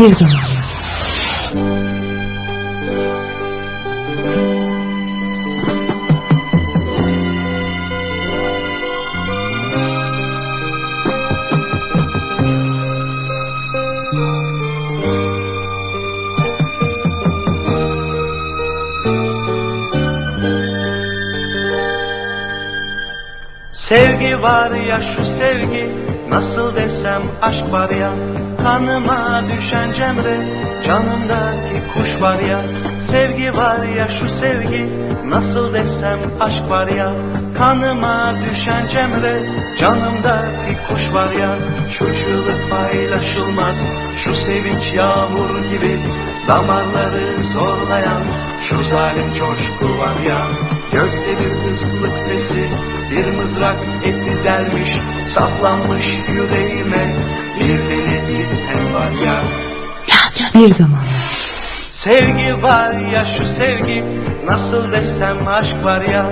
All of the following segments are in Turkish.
Bir zamanlar. Sevgi var ya şu sevgi Nasıl desem aşk var ya Kanıma düşen cemre Canımdaki kuş var ya. Sevgi var ya şu sevgi Nasıl desem aşk var ya. Kanıma düşen cemre Canımdaki kuş var ya. Şu çığlık paylaşılmaz Şu sevinç yağmur gibi. Damarları zorlayan Şu zalim coşku var ya Gökte bir hızlık sesi Bir mızrak eti delmiş Saplanmış yüreğime. Bir deli hem var ya Bir zamanlar. Sevgi var ya şu sevgi Nasıl desem aşk var ya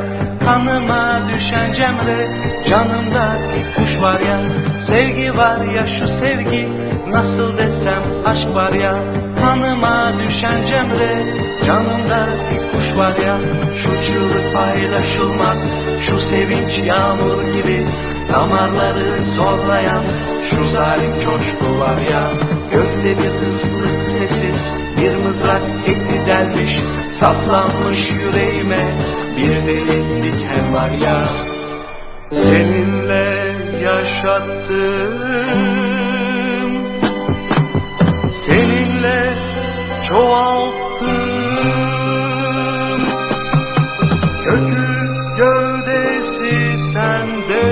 Kanıma düşen cemre Canımda bir kuş var ya. Sevgi var ya şu sevgi Nasıl desem aşk var ya. Kanıma düşen cemre Canımda bir kuş var ya. Şu çığlık paylaşılmaz Şu sevinç yağmur gibi. Damarları zorlayan Şu zalim coşku var ya. Gökte bir hızlı eti delmiş Saplanmış yüreğime Bir deli diken var ya. Seninle yaşattım Seninle çoğalttım Gökü gövdesi sende.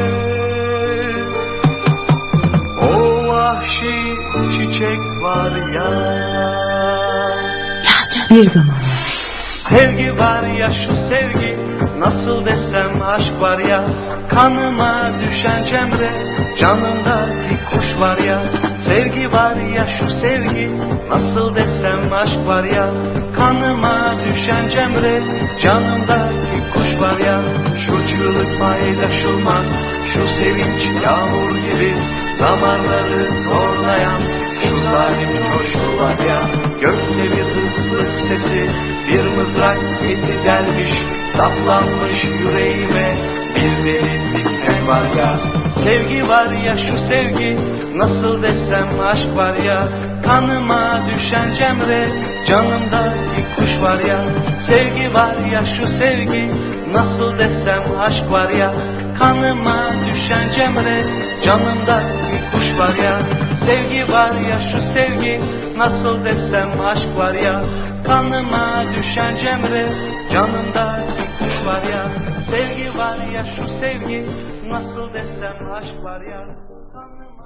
O vahşi çiçek var ya Bir zamanlar. Sevgi var ya şu sevgi Nasıl desem aşk var ya. Kanıma düşen cemre Canımda bir kuş var ya. Sevgi var ya şu sevgi Nasıl desem aşk var ya. Kanıma düşen cemre Canımda bir kuş var ya. Şu çığlık paylaşılmaz Şu sevinç yağmur gibi. Damarları zorlayan Şu zalim coşku var ya. Gökte bir sesi. Bir mızrak eti delmiş Saplanmış yüreğime. Bir deli diken var ya? Sevgi var ya şu sevgi. Nasıl desem aşk var ya? Kanıma düşen cemre Canımda bir kuş var ya. Sevgi var ya şu sevgi. Nasıl desem aşk var ya? Kanıma düşen cemre Canımda bir kuş var ya. Sevgi var ya şu sevgi. Nasıl desem aşk var ya Kanıma düşen cemre Canımda kuş var ya. Sevgi var ya şu sevgi Nasıl desem aşk var ya. Kanıma